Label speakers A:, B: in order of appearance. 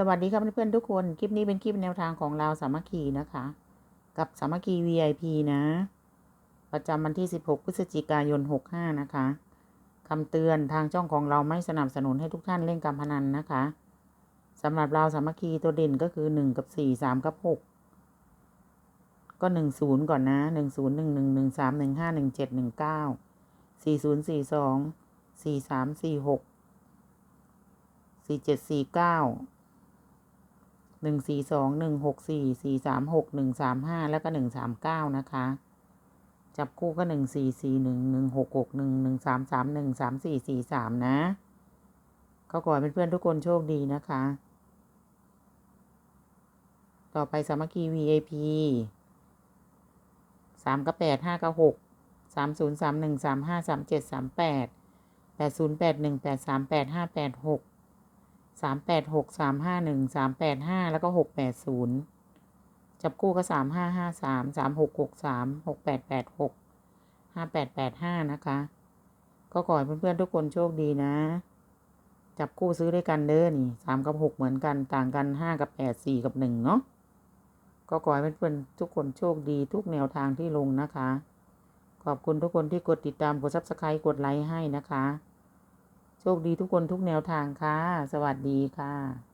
A: สวัสดีครับเพื่อนๆทุกคน คลิปนี้เป็นคลิปแนวทางของเราสามัคคีนะคะ กับสามัคคี VIP นะ ประจำวันที่ 16 พฤศจิกายน 65 นะคะคำเตือนทางช่องของเราไม่สนับสนุนให้ทุกท่านเล่นการพนันนะคะสำหรับเราสามัคคีตัวเด่นก็คือ 1 กับ 4 3 กับ 6 ก็ 10 ก่อนนะ 10 11 13 15 17 19 40 42 43 46 47 49 หนึ่งสี่สองหนึ่งหกสี่สี่สามหกหนึ่งสามห้าแล้วก็หนึ่งสามเก้านะคะ จับคู่ก็หนึ่งสี่สี่หนึ่งหนึ่งหกหกหนึ่งหนึ่งสามสามหนึ่งสามสี่สี่สามนะ ก็ขอให้เพื่อนๆทุกคนโชคดีนะคะ ต่อไปสามัคคี VIP สามกับแปดห้ากับหกสามศูนย์สามหนึ่งสามห้าสามเจ็ดสามแปดแปดศูนย์แปดหนึ่งแปดสามแปดห้าแปดหก สามแปดหกสามห้าหนึ่งสามแปดห้าแล้วก็หกแปดศูนย์จับคู่ก็สามห้าห้าสามสามหกหกสามหกแปดแปดหกห้าแปดแปดห้านะคะ ก็ขอให้เพื่อนๆทุกคนโชคดีนะ จับคู่ซื้อด้วยกันเด้อนี่สามกับหกเหมือนกันต่างกันห้ากับแปดสี่กับหนึ่งเนาะก็ขอให้เพื่อนๆทุกคนโชคดีทุกแนวทางที่ลงนะคะ ขอบคุณทุกคนที่กดติดตามกดซับสไครต์กดไลค์ให้นะคะ โชคดีทุกคนทุกแนวทางค่ะ สวัสดีค่ะ